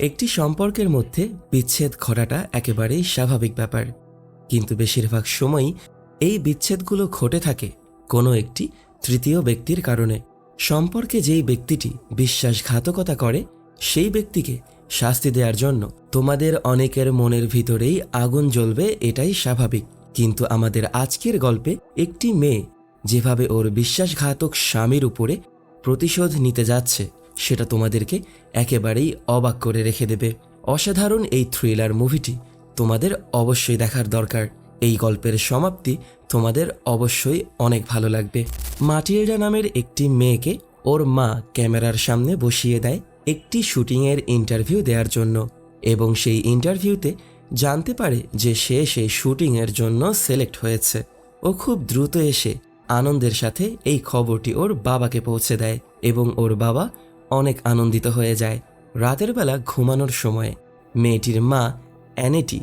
একটি সম্পর্কের মধ্যে বিচ্ছেদ ঘটাটা একেবারেই স্বাভাবিক ব্যাপার। কিন্তু বেশিরভাগ সময়ই এই বিচ্ছেদগুলো ঘটে থাকে কোনো একটি তৃতীয় ব্যক্তির কারণে। সম্পর্কে যেই ব্যক্তিটি বিশ্বাসঘাতকতা করে, সেই ব্যক্তিকে শাস্তি দেওয়ার জন্য তোমাদের অনেকের মনের ভিতরেই আগুন জ্বলবে এটাই স্বাভাবিক। কিন্তু আমাদের আজকের গল্পে একটি মেয়ে যেভাবে ওর বিশ্বাসঘাতক স্বামীর উপরে প্রতিশোধ নিতে যাচ্ছে সেটা তোমাদেরকে একেবারেই অবাক করে রেখে দেবে। অসাধারণ এই থ্রিলার মুভিটি তোমাদের অবশ্যই দেখার দরকার। এই গল্পের সমাপ্তি তোমাদের অবশ্যই অনেক ভালো লাগবে। মাটিয়েডা নামের একটি মেয়েকে ওর মা ক্যামেরার সামনে বসিয়ে দেয় একটি শুটিংয়ের ইন্টারভিউ দেওয়ার জন্য এবং সেই ইন্টারভিউতে জানতে পারে যে সে সেই শুটিংয়ের জন্য সিলেক্ট হয়েছে। ও খুব দ্রুত এসে আনন্দের সাথে এই খবরটি ওর বাবাকে পৌঁছে দেয় এবং ওর বাবা অনেক আনন্দিত হয়ে যায়। রাতের বেলা ঘুমানোর সময় মেয়েটির মা, অ্যানেটি,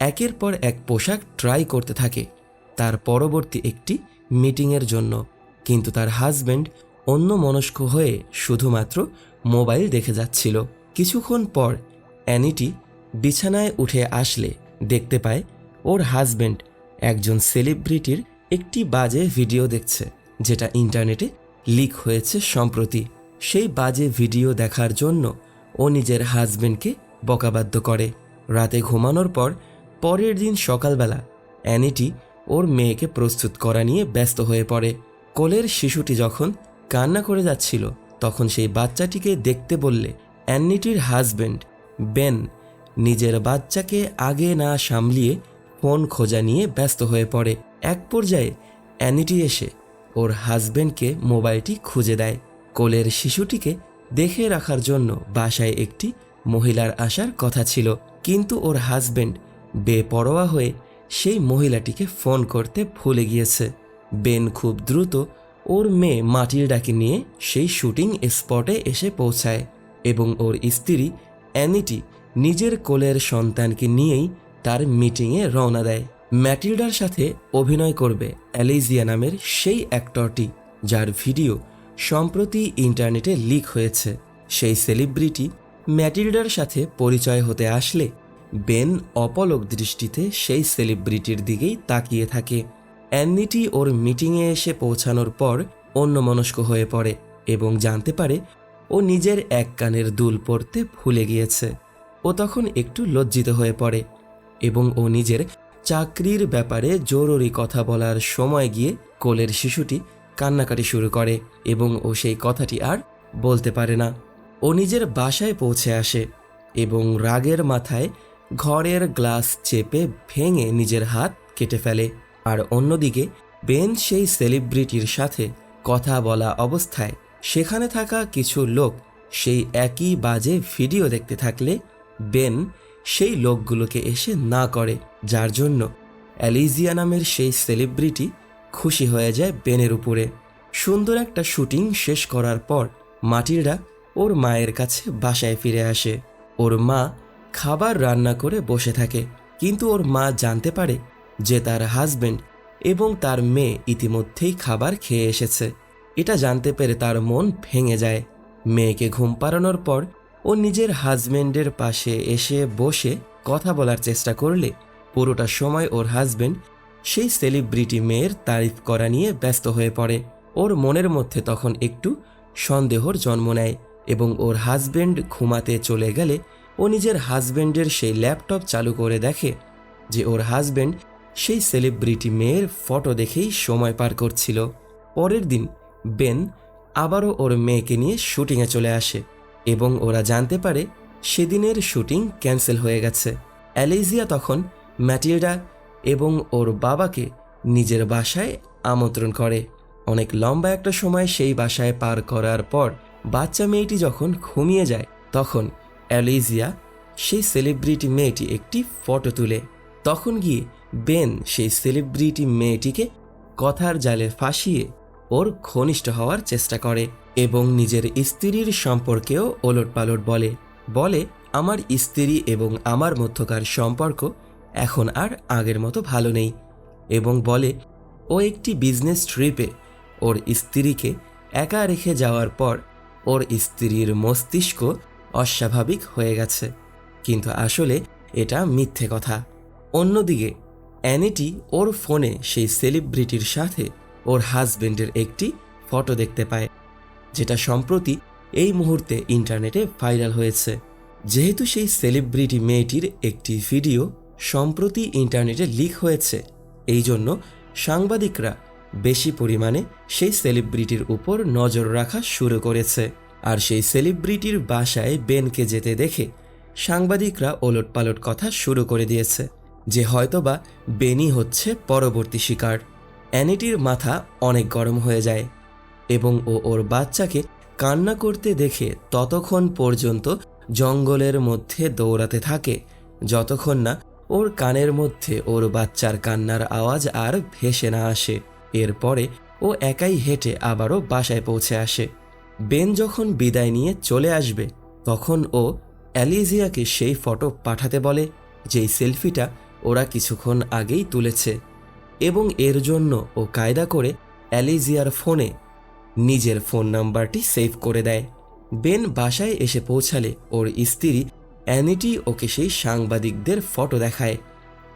একের পর এক পোশাক ট্রাই করতে থাকে। তার পরবর্তী একটি মিটিংয়ের জন্য। কিন্তু তার হাজবেন্ড অন্য মনস্ক হয়ে শুধুমাত্র মোবাইল দেখে যাচ্ছিল। কিছুক্ষণ পর অ্যানিটি বিছানায় উঠে আসলে দেখতে পায় ওর হাজবেন্ড একজন সেলিব্রিটির একটি বাজে ভিডিও দেখছে, যেটা ইন্টারনেটে লিক হয়েছে সম্প্রতি। সেই বাজে ভিডিও দেখার জন্য ও নিজের হাজবেন্ডকে বকাবাদ্য করে। রাতে ঘুমানোর পর পরের দিন সকালবেলা অ্যানিটি ওর মেয়েকে প্রস্তুত করা নিয়ে ব্যস্ত হয়ে পড়ে। কোলের শিশুটি যখন কান্না করে যাচ্ছিল, তখন সেই বাচ্চাটিকে দেখতে বললে, অ্যানিটির হাজবেন্ড, বেন, নিজের বাচ্চাকে আগে না সামলিয়ে ফোন খোঁজা নিয়ে ব্যস্ত হয়ে পড়ে। এক পর্যায়ে অ্যানিটি এসে ওর হাজবেন্ডকে মোবাইলটি খুঁজে দেয়। কোলের শিশুটিকে দেখে রাখার জন্য বাসায় একটি মহিলার আসার কথা ছিল। কিন্তু ওর হাজবেন্ড বেপরোয়া হয়ে সেই মহিলাটিকে ফোন করতে ভুলে গিয়েছে। বেন খুব দ্রুত ওর মেয়ে মাটিলডাকে নিয়ে সেই শুটিং স্পটে এসে পৌঁছায় এবং ওর স্ত্রী অ্যানিটি নিজের কোলের সন্তানকে নিয়েই তার মিটিংয়ে রওনা দেয়। ম্যাটিল্ডার সাথে অভিনয় করবে অ্যালেজিয়া নামের সেই অ্যাক্টরটি যার ভিডিও সম্প্রতি ইন্টারনেটে লিক হয়েছে। সেই সেলিব্রিটি ম্যাটিল্ডার সাথে পরিচয় হতে আসলে বেন অপলক দৃষ্টিতে সেই সেলিব্রিটির দিকেই তাকিয়ে থাকে। অ্যান্নিটি ওর মিটিংয়ে এসে পৌঁছানোর পর অন্যমনস্ক হয়ে পড়ে এবং জানতে পারে ও নিজের এক কানের দুল পড়তে ভুলে গিয়েছে। ও তখন একটু লজ্জিত হয়ে পড়ে এবং ও নিজের চাকরির ব্যাপারে জরুরি কথা বলার সময় গিয়ে কোলের শিশুটি কান্নাকাটি শুরু করে এবং ও সেই কথাটি আর বলতে পারে না। ও নিজের বাসায় পৌঁছে আসে এবং রাগের মাথায় ঘরের গ্লাস চেপে ভেঙে নিজের হাত কেটে ফেলে। আর অন্যদিকে, বেন সেই সেলিব্রিটির সাথে কথা বলা অবস্থায় সেখানে থাকা কিছু লোক সেই একই বাজে ভিডিও দেখতে থাকলে বেন সেই লোকগুলোকে এসে না করে। যার জন্য অ্যালিজিয়া নামের সেই সেলিব্রিটি খুশি হয়ে যায় বেনের উপরে। সুন্দর একটা শুটিং শেষ করার পর মাটিররা ওর মায়ের কাছে বাসায় ফিরে আসে। ওর মা খাবার রান্না করে বসে থাকে, কিন্তু ওর মা জানতে পারে যে তার হাজবেন্ড এবং তার মেয়ে ইতিমধ্যেই খাবার খেয়ে এসেছে। এটা জানতে পেরে তার মন ভেঙে যায়। মেয়েকে ঘুম পাড়ানোর পর ও নিজের হাজবেন্ডের পাশে এসে বসে কথা বলার চেষ্টা করলে পুরোটা সময় ওর হাজবেন্ড সেই সেলিব্রিটি মেয়ের তারিফ করা নিয়ে ব্যস্ত হয়ে পড়ে। ওর মনের মধ্যে তখন একটু সন্দেহর জন্ম নেয় এবং ওর হাজবেন্ড ঘুমাতে চলে গেলে ও নিজের হাজবেন্ডের সেই ল্যাপটপ চালু করে দেখে যে ওর হাজবেন্ড সেই সেলিব্রিটি মেয়ের ফটো দেখেই সময় পার করছিল। পরের দিন বেন আবারও ওর মেয়েকে নিয়ে শুটিংয়ে চলে আসে এবং ওরা জানতে পারে সেদিনের শুটিং ক্যান্সেল হয়ে গেছে। অ্যালেজিয়া তখন ম্যাটিল্ডা এবং ওর বাবাকে নিজের বাসায় আমন্ত্রণ করে। অনেক লম্বা একটা সময় সেই বাসায় পার করার পর বাচ্চা মেয়েটি যখন ঘুমিয়ে যায়, তখন অ্যালিজিয়া, সেই সেলিব্রিটি মেয়েটি একটি ফটো তুলে। তখন গিয়ে বেন সেই সেলিব্রিটি মেয়েটিকে কথার জালে ফাঁসিয়ে ওর ঘনিষ্ঠ হওয়ার চেষ্টা করে এবং নিজের স্ত্রীর সম্পর্কেও ওলটপালট বলে। বলে, আমার স্ত্রী এবং আমার মধ্যকার সম্পর্ক এখন আর আগের মতো ভালো নেই এবং বলে, ও একটি বিজনেস ট্রিপে ওর স্ত্রীকে একা রেখে যাওয়ার পর ওর স্ত্রীর মস্তিষ্ক অস্বাভাবিক হয়ে গেছে। কিন্তু আসলে এটা মিথ্যে কথা। অন্যদিকে, অ্যানিটি ওর ফোনে সেই সেলিব্রিটির সাথে ওর হাজবেন্ডের একটি ফটো দেখতে পায়, যেটা সম্প্রতি এই মুহূর্তে ইন্টারনেটে ভাইরাল হয়েছে। যেহেতু সেই সেলিব্রিটি মেয়েটির একটি ভিডিও সম্প্রতি ইন্টারনেটে লিক হয়েছে। এই জন্য সাংবাদিকরা বেশি পরিমাণে সেই সেলিব্রিটির উপর নজর রাখা শুরু করেছে। আর সেই সেলিব্রিটির বাসায় বেনকে যেতে দেখে সাংবাদিকরা ওলটপালট কথা শুরু করে দিয়েছে, যে হয়তোবা বেনি হচ্ছে পরবর্তী শিকার। অ্যানিটির মাথা অনেক গরম হয়ে যায় এবং ও ওর বাচ্চাকে কান্না করতে দেখে ততক্ষণ পর্যন্ত জঙ্গলের মধ্যে দৌড়াতে থাকে, যতক্ষণ না ওর কানের মধ্যে ওর বাচ্চার কান্নার আওয়াজ আর ভেসে না আসে। এরপরে ও একাই হেঁটে আবারও বাসায় পৌঁছে আসে। বেন যখন বিদায় নিয়ে চলে আসবে, তখন ও অ্যালিজিয়াকে সেই ফটো পাঠাতে বলে, যেই সেলফিটা ওরা কিছুক্ষণ আগেই তুলেছে। এবং এর জন্য ও কায়দা করে অ্যালিজিয়ার ফোনে নিজের ফোন নাম্বারটি সেভ করে দেয়। বেন বাসায় এসে পৌঁছালে ওর স্ত্রী অ্যানিটি ওকে সেই সাংবাদিকদের ফটো দেখায়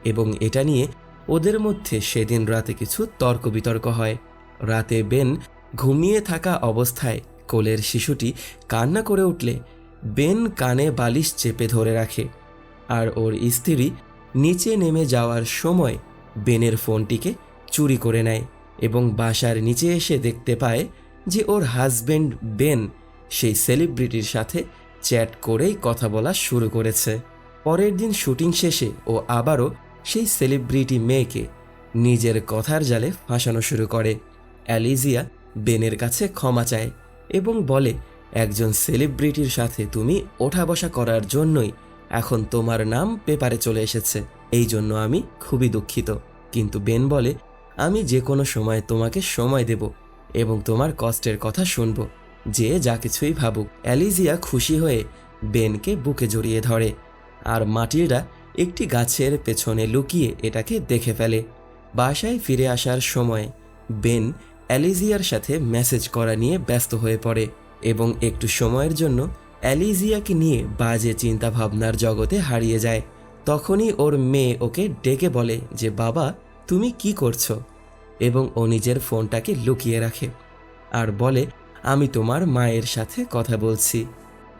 এবং এটা নিয়ে ওদের মধ্যে সেদিন রাতে কিছু তর্ক বিতর্ক হয়। রাতে বেন ঘুমিয়ে থাকা অবস্থায় কোলের শিশুটি কান্না করে উঠলে। বেন কানে বালিশ চেপে ধরে রাখে আর ওর স্ত্রী নিচে নেমে যাওয়ার সময় বেনের ফোনটিকে চুরি করে নেয় এবং বাসার নিচে এসে দেখতে পায় যে ওর হাজবেন্ড বেন সেই সেলিব্রিটির সাথে চ্যাট করেই কথা বলা শুরু করেছে। পরের দিন শুটিং শেষে ও আবারও সেই সেলিব্রিটি মেয়েকে নিজের কথার জালে ফাঁসানো শুরু করে। অ্যালিজিয়া বেনের কাছে ক্ষমা চায় এবং বলে, একজন সেলিব্রিটির সাথে তুমি ওঠা বসা করার জন্যই এখন তোমার নাম পেপারে চলে এসেছে। এই জন্য আমি খুবই দুঃখিত। কিন্তু বেন বলে, আমি যে কোনো সময় তোমাকে সময় দেব এবং তোমার কষ্টের কথা শুনব। যে যা কিছুই ভাবুক, অ্যালিজিয়া খুশি হয়ে বেনকে বুকে জড়িয়ে ধরে আর মাটিলডা একটি গাছের পেছনে লুকিয়ে এটাকে দেখে ফেলে। বাসায় ফিরে আসার সময় বেন অ্যালিজিয়ার সাথে মেসেজ করা নিয়ে ব্যস্ত হয়ে পড়ে এবং একটু সময়ের জন্য অ্যালিজিয়াকে নিয়ে বাজে চিন্তাভাবনার জগতে হারিয়ে যায়। তখনই ওর মেয়ে ওকে ডেকে বলে যে, বাবা, তুমি কি করছ? এবং ও নিজের ফোনটাকে লুকিয়ে রাখে আর বলে আমি তোমার মায়ের সাথে কথা বলছি।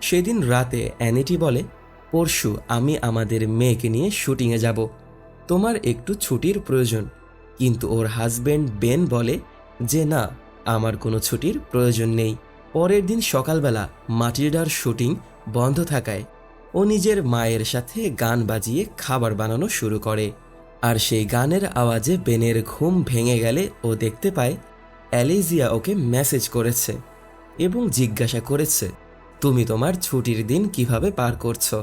সেদিন রাতে অ্যানিটি বলে, পরশু আমি আমাদের মেয়েকে নিয়ে শুটিংয়ে যাব। তোমার একটু ছুটির প্রয়োজন। কিন্তু ওর হাজবেন্ড বেন বলে, যে না, আমার কোনো ছুটির প্রয়োজন নেই। পরের দিন সকালবেলা মাটিল্ডার শুটিং বন্ধ থাকায় ও নিজের মায়ের সাথে গান বাজিয়ে খাবার বানানো শুরু করে। আর সেই গানের আওয়াজে বেনের ঘুম ভেঙে গেলে ও দেখতে পায় অ্যালিজিয়া ওকে মেসেজ করেছে। এবং জিজ্ঞাসা করেছে, তুমি তোমার ছুটির দিন কীভাবে পার করছ?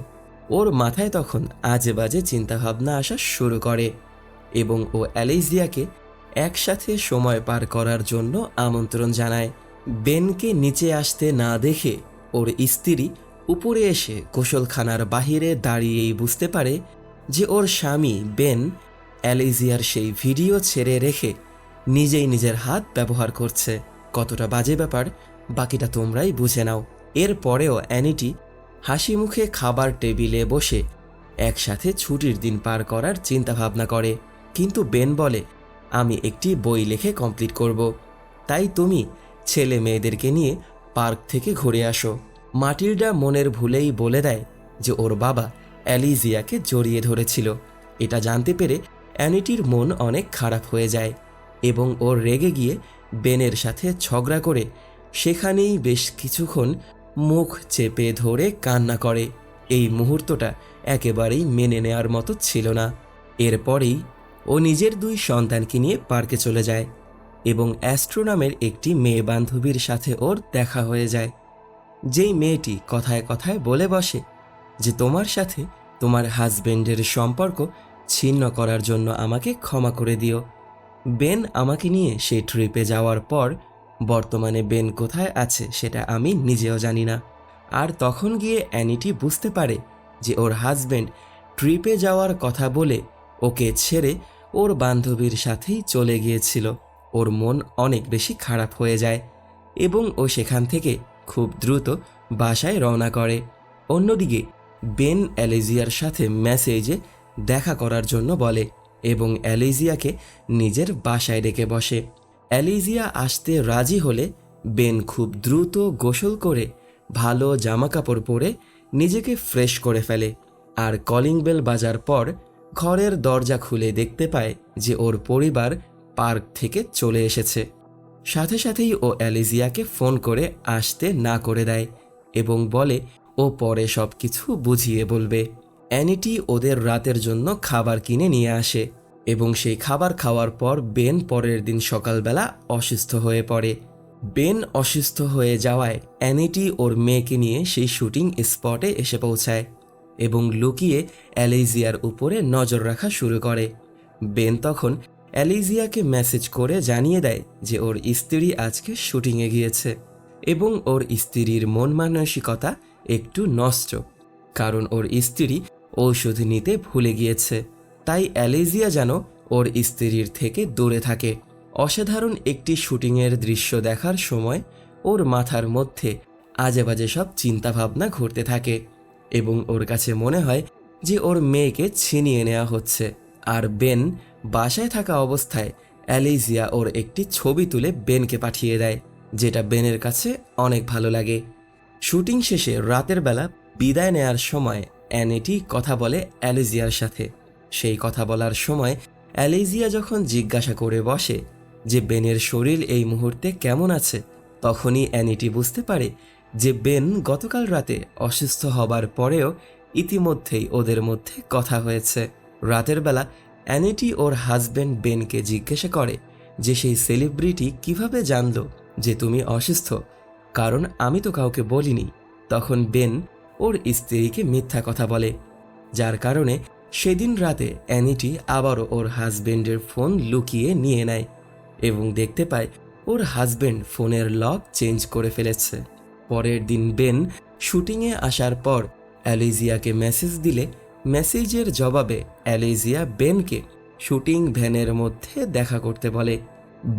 ওর মাথায় তখন আজে বাজে চিন্তাভাবনা আসা শুরু করে এবং ও অ্যালেজিয়াকে একসাথে সময় পার করার জন্য আমন্ত্রণ জানায়। বেনকে নিচে আসতে না দেখে ওর স্ত্রী উপরে এসে গোসলখানার বাহিরে দাঁড়িয়েই বুঝতে পারে যে ওর স্বামী বেন অ্যালেজিয়ার সেই ভিডিও ছেড়ে রেখে নিজেই নিজের হাত ব্যবহার করছে। কতটা বাজে ব্যাপার বাকিটা তোমরাই বুঝে নাও। এরপরেও অ্যানিটি হাসি মুখে খাবার টেবিলে বসে একসাথে ছুটির দিন পার করার চিন্তা ভাবনা করে। কিন্তু বেন বলে, আমি একটি বই লিখে কমপ্লিট করব। তাই তুমি ছেলে মেয়েদেরকে নিয়ে পার্ক থেকে ঘুরে আসো। মাটিল্ডা মনের ভুলেই বলে দেয় যে ওর বাবা অ্যালিজিয়াকে জড়িয়ে ধরেছিল। এটা জানতে পেরে অ্যানিটির মন অনেক খারাপ হয়ে যায় এবং ওর রেগে গিয়ে বেনের সাথে ঝগড়া করে সেখানেই বেশ কিছুক্ষণ মুখ চেপে ধরে কান্না করে। এই মুহূর্তটা একেবারেই মেনে নেওয়ার মতো ছিল না। এরপরেই ও নিজের দুই সন্তানকে নিয়ে পার্কে চলে যায় এবং অ্যাস্ট্রোনামের একটি মেয়ে বান্ধবীর সাথে ওর দেখা হয়ে যায়। যেই মেয়েটি কথায় কথায় বলে বসে যে, তোমার সাথে তোমার হাজবেন্ডের সম্পর্ক ছিন্ন করার জন্য আমাকে ক্ষমা করে দিও। বেন আমাকে নিয়ে সেই ট্রিপে যাওয়ার পর বর্তমানে বেন কোথায় আছে সেটা আমি নিজেও জানি না। আর তখন গিয়ে অ্যানিটি বুঝতে পারে যে ওর হাজবেন্ড ট্রিপে যাওয়ার কথা বলে ওকে ছেড়ে ওর বান্ধবীর সাথেই চলে গিয়েছিল। ওর মন অনেক বেশি খারাপ হয়ে যায় এবং ও সেখান থেকে খুব দ্রুত বাসায় রওনা করে। অন্যদিকে বেন অ্যালেজিয়ার সাথে মেসেজে দেখা করার জন্য বলে এবং অ্যালেজিয়াকে নিজের বাসায় ডেকে বসে। অ্যালেজিয়া আসতে রাজি হলে বেন খুব দ্রুত গোসল করে ভালো জামাকাপড় পরে নিজেকে ফ্রেশ করে ফেলে আর কলিং বেল বাজার পর ঘরের দরজা খুলে দেখতে পায় যে ওর পরিবার পার্ক থেকে চলে এসেছে। সাথে সাথেই ও অ্যালিজিয়াকে ফোন করে আসতে না করে দেয় এবং বলে, ও পরে সব কিছু বুঝিয়ে বলবে। অ্যানিটি ওদের রাতের জন্য খাবার কিনে নিয়ে আসে। এবং সেই খাবার খাওয়ার পর বেন পরের দিন সকালবেলা অসুস্থ হয়ে পড়ে। বেন অসুস্থ হয়ে যাওয়ায় অ্যানিটি ওর মেয়েকে নিয়ে সেই শুটিং স্পটে এসে পৌঁছায় এবং লুকিয়ে অ্যালেজিয়ার উপরে নজর রাখা শুরু করে। বেন তখন অ্যালিজিয়াকে মেসেজ করে জানিয়ে দেয় যে ওর স্ত্রী আজকে শুটিংয়ে গিয়েছে এবং ওর স্ত্রীর মন মানসিকতা একটু নষ্ট, কারণ ওর স্ত্রী ঔষধ নিতে ভুলে গিয়েছে। তাই অ্যালেজিয়া যেন ওর স্ত্রীর থেকে দূরে থাকে। অসাধারণ একটি শুটিংয়ের দৃশ্য দেখার সময় ওর মাথার মধ্যে আজে বাজে সব চিন্তাভাবনা ঘুরতে থাকে এবং ওর কাছে মনে হয় যে ওর মেয়েকে ছিনিয়ে নেওয়া হচ্ছে। আর বেন বাসায় থাকা অবস্থায় অ্যালেজিয়া ওর একটি ছবি তুলে বেনকে পাঠিয়ে দেয়, যেটা বেনের কাছে অনেক ভালো লাগে। শুটিং শেষে রাতের বেলা বিদায় নেয়ার সময় অ্যানেটি কথা বলে অ্যালেজিয়ার সাথে। সেই কথা বলার সময় অ্যালেজিয়া যখন জিজ্ঞাসা করে বসে যে বেনের শরীর এই মুহূর্তে কেমন আছে, তখনই অ্যানিটি বুঝতে পারে যে বেন গতকাল রাতে অসুস্থ হবার পরেও ইতিমধ্যেই ওদের মধ্যে কথা হয়েছে। রাতের বেলা অ্যানিটি ওর হাজবেন্ড বেনকে জিজ্ঞাসা করে যে সেই সেলিব্রিটি কীভাবে জানলো যে তুমি অসুস্থ, কারণ আমি তো কাউকে বলিনি। তখন বেন ওর স্ত্রীকে মিথ্যা কথা বলে, যার কারণে সেদিন রাতে অ্যানিটি আবারও ওর হাজবেন্ডের ফোন লুকিয়ে নিয়ে নেয় এবং দেখতে পায় ওর হাজবেন্ড ফোনের লক চেঞ্জ করে ফেলেছে। পরের দিন বেন শুটিংয়ে আসার পর অ্যালিজিয়াকে মেসেজ দিলে মেসেজের জবাবে অ্যালিজিয়া বেনকে শুটিং ভ্যানের মধ্যে দেখা করতে বলে।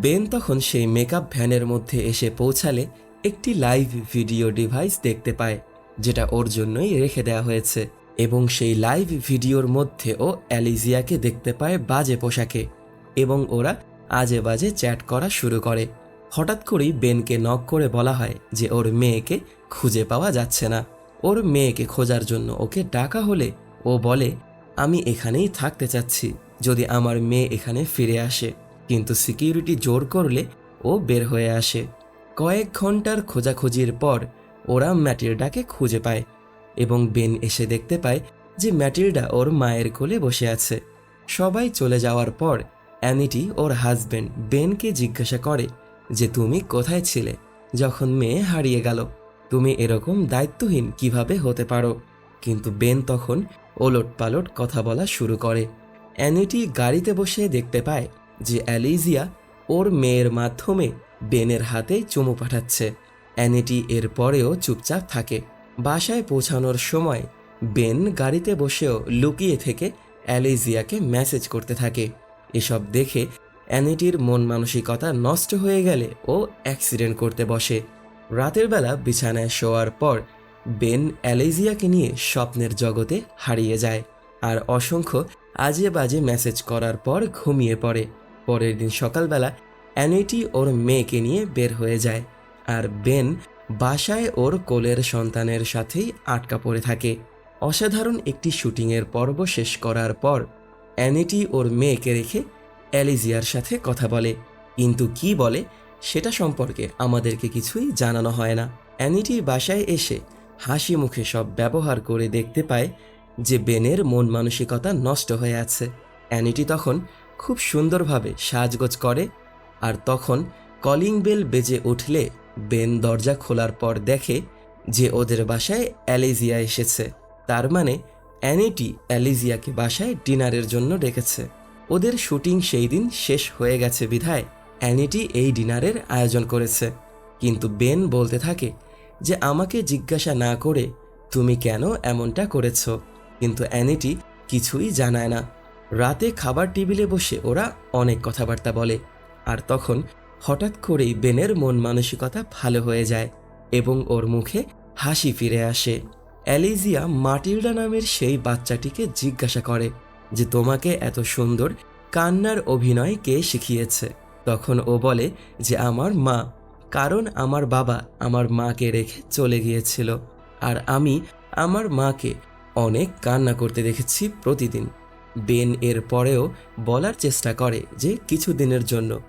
বেন তখন সেই মেকআপ ভ্যানের মধ্যে এসে পৌঁছালে একটি লাইভ ভিডিও ডিভাইস দেখতে পায়, যেটা ওর জন্যই রেখে দেওয়া হয়েছে। এবং সেই লাইভ ভিডিওর মধ্যে ও অ্যালিজিয়াকে দেখতে পায় বাজে পোশাকে এবং ওরা আজে বাজে চ্যাট করা শুরু করে। হঠাৎ করেই বেনকে নক করে বলা হয় যে ওর মেয়েকে খুঁজে পাওয়া যাচ্ছে না। ওর মেয়েকে খোঁজার জন্য ওকে ডাকা হলে ও বলে, আমি এখানেই থাকতে চাচ্ছি, যদি আমার মেয়ে এখানে ফিরে আসে। কিন্তু সিকিউরিটি জোর করলে ও বের হয়ে আসে। কয়েক ঘণ্টার খোঁজাখুঁজির পর ওরা ম্যাটিল্ডাকে খুঁজে পায়। এবং বেন এসে দেখতে পায় যে ম্যাটিল্ডা ওর মায়ের কোলে বসে আছে। সবাই চলে যাওয়ার পর অ্যানিটি ওর হাজবেন্ড বেনকে জিজ্ঞাসা করে যে, তুমি কোথায় ছিলে? যখন মেয়ে হারিয়ে গেল, তুমি এরকম দায়িত্বহীন কীভাবে হতে পারো? কিন্তু বেন তখন ওলট পালট কথা বলা শুরু করে। অ্যানিটি গাড়িতে বসে দেখতে পায় যে অ্যালিজিয়া ওর মেয়ের মাধ্যমে বেনের হাতে চুমু পাঠাচ্ছে। অ্যানিটি এর পরেও চুপচাপ থাকে। বাসায় পৌঁছানোর সময় বেন গাড়িতে বসেও লুকিয়ে থেকে অ্যালিজিয়াকে মেসেজ করতে থাকে। এসব দেখে অ্যানিটির মন মানসিকতা নষ্ট হয়ে গেলে ও অ্যাক্সিডেন্ট করতে বসে। রাতের বেলা বিছানায় শোয়ার পর বেন অ্যালেজিয়াকে নিয়ে স্বপ্নের জগতে হারিয়ে যায় আর অসংখ্য আজে বাজে মেসেজ করার পর ঘুমিয়ে পড়ে। পরের দিন সকালবেলা অ্যানিটি ওর মেয়েকে নিয়ে বের হয়ে যায় আর বেন বাসায় ওর কোলের সন্তানের সাথেই আটকা পড়ে থাকে। অসাধারণ একটি শুটিংয়ের পর্ব শেষ করার পর অ্যানিটি ওর মেয়েকে রেখে অ্যালিজিয়ার সাথে কথা বলে। কিন্তু কি বলে, সেটা সম্পর্কে আমাদেরকে কিছুই জানানো হয় না। অ্যানিটি বাসায় এসে হাসি মুখে সব ব্যবহার করে দেখতে পায় যে বেনের মন মানসিকতা নষ্ট হয়ে আছে। অ্যানিটি তখন খুব সুন্দরভাবে সাজগোজ করে আর তখন কলিং বেল বেজে উঠলে বেন দরজা খোলার পর দেখে যে ওদের বাসায় অ্যালিজিয়া এসেছে। তার মানে অ্যানিটি অ্যালিজিয়াকে বাসায় ডিনারের জন্য ডেকেছে। ওদের শুটিং সেই দিন শেষ হয়ে গেছে বিধায় অ্যানিটি এই ডিনারের আয়োজন করেছে। কিন্তু বেন বলতে থাকে যে আমাকে জিজ্ঞাসা না করে তুমি কেন এমনটা করেছ? কিন্তু অ্যানিটি কিছুই জানায় না। রাতে খাবার টেবিলে বসে ওরা অনেক কথাবার্তা বলে। আর তখন হঠাৎ করেই বেনের মন মানসিকতা ভালো হয়ে যায় এবং ওর মুখে হাসি ফিরে আসে। অ্যালিজিয়া মাটিল্ডা নামের সেই বাচ্চাটিকে জিজ্ঞাসা করে যে, তোমাকে এত সুন্দর কান্নার অভিনয় কে শিখিয়েছে? তখন ও বলে যে, আমার মা, কারণ আমার বাবা আমার মাকে রেখে চলে গিয়েছিল আর আমি আমার মাকে অনেক কান্না করতে দেখেছি প্রতিদিন। বেন এর পরেও বলার চেষ্টা করে যে কিছু দিনের জন্য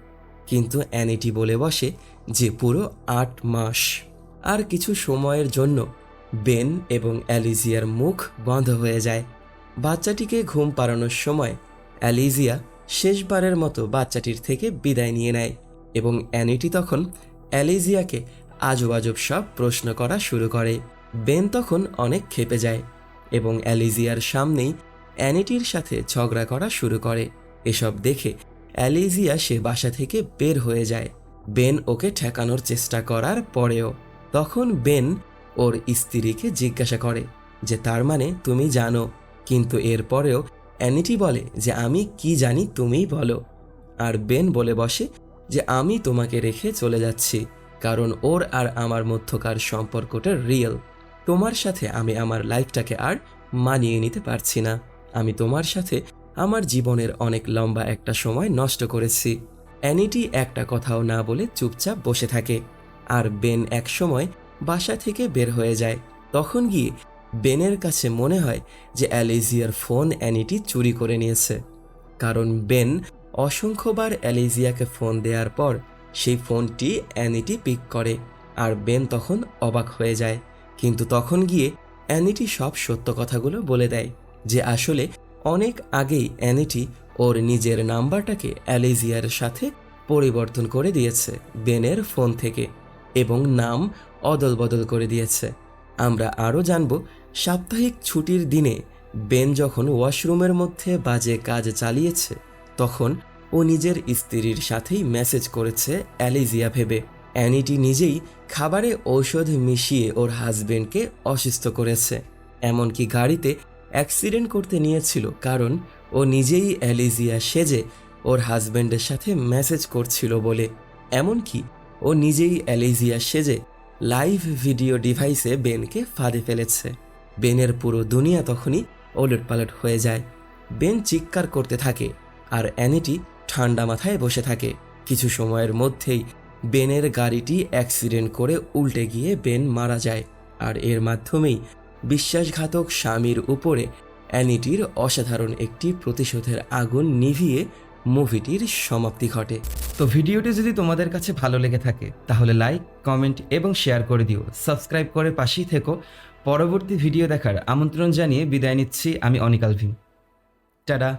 কিন্তু অ্যানিটি বলে বসে যে পুরো আট মাস। আর কিছু সময়ের জন্য বেন এবং অ্যালিজিয়ার মুখ বন্ধ হয়ে যায়। বাচ্চাটিকে ঘুম পাড়ানোর সময় অ্যালিজিয়া শেষবারের মতো বাচ্চাটির থেকে বিদায় নিয়ে নেয় এবং অ্যানিটি তখন অ্যালিজিয়াকে আজব আজব সব প্রশ্ন করা শুরু করে। বেন তখন অনেক ক্ষেপে যায় এবং অ্যালিজিয়ার সামনেই অ্যানিটির সাথে ঝগড়া করা শুরু করে। এসব দেখে অ্যালিজিয়া সে বাসা থেকে বের হয়ে যায়। বেন ওকে ঠেকানোর চেষ্টা করার পরেও তখন বেন ওর স্ত্রীকে জিজ্ঞাসা করে যে, তার মানে তুমি জানো? কিন্তু এরপরেও অ্যানিটি বলে যে, আমি কি জানি তুমিই বলো। আর বেন বলে বসে যে, আমি তোমাকে রেখে চলে যাচ্ছি, কারণ ওর আর আমার মধ্যকার সম্পর্কটা রিয়েল তোমার সাথে আমি আমার লাইফটাকে আর মানিয়ে নিতে পারছি না। আমি তোমার সাথে আমার জীবনের অনেক লম্বা একটা সময় নষ্ট করেছি। অ্যানিটি একটা কথাও না বলে চুপচাপ বসে থাকে। আর বেন এক সময় বাসা থেকে বের হয়ে যায়। তখন গিয়ে বেনের কাছে মনে হয় যে অ্যালেজিয়ার ফোন অ্যানিটি চুরি করে নিয়েছে। কারণ বেন অসংখ্যবার অ্যালেজিয়াকে ফোন দেওয়ার পর সেই ফোনটি অ্যানিটি পিক করে। আর বেন তখন অবাক হয়ে যায়। কিন্তু তখন গিয়ে অ্যানিটি সব সত্য কথাগুলো বলে দেয় যে আসলে অনেক আগেই অ্যানিটি ওর নিজের নাম্বারটাকে অ্যালেজিয়ার সাথে পরিবর্তন করে দিয়েছে বেনের ফোন থেকে, এবং নাম অদল বদল করে দিয়েছে। আমরা আরও জানব, সাপ্তাহিক ছুটির দিনে বেন যখন ওয়াশরুমের মধ্যে বাজে কাজ চালিয়েছে, তখন ও নিজের স্ত্রীর সাথেই মেসেজ করেছে অ্যালিজিয়া ভেবে। অ্যানিটি নিজেই খাবারে ঔষধ মিশিয়ে ওর হাজবেন্ডকে অসুস্থ করেছে। এমনকি গাড়িতে অ্যাক্সিডেন্ট করতে নিয়েছিল কারণ ও নিজেই অ্যালিজিয়া সেজে ওর হাজবেন্ডের সাথে মেসেজ করছিল বলে। এমনকি ও নিজেই অ্যালিজিয়া সেজে লাইভ ভিডিও ডিভাইসে বেনকে ফাঁদে ফেলেছে। বেনের পুরো দুনিয়া তখনই ওলটপালট হয়ে যায়। বেন চিৎকার করতে থাকে আর অ্যানিটি ঠান্ডা মাথায় বসে থাকে। কিছু সময়ের মধ্যেই বেনের গাড়িটি অ্যাক্সিডেন্ট করে উল্টে গিয়ে বেন মারা যায়। আর এর মাধ্যমেই বিশ্বাসঘাতক স্বামীর উপরে অ্যানিটির অসাধারণ একটি প্রতিশোধের আগুন নিভিয়ে মুভিটির সমাপ্তি ঘটে। তো ভিডিওটি যদি তোমাদের কাছে ভালো লেগে থাকে, তাহলে লাইক, কমেন্ট এবং শেয়ার করে দিও। সাবস্ক্রাইব করে পাশেই থেকো। পরবর্তী ভিডিও দেখার আমন্ত্রণ জানিয়ে বিদায় নিচ্ছি আমি অনিকাল ভীম টাটা।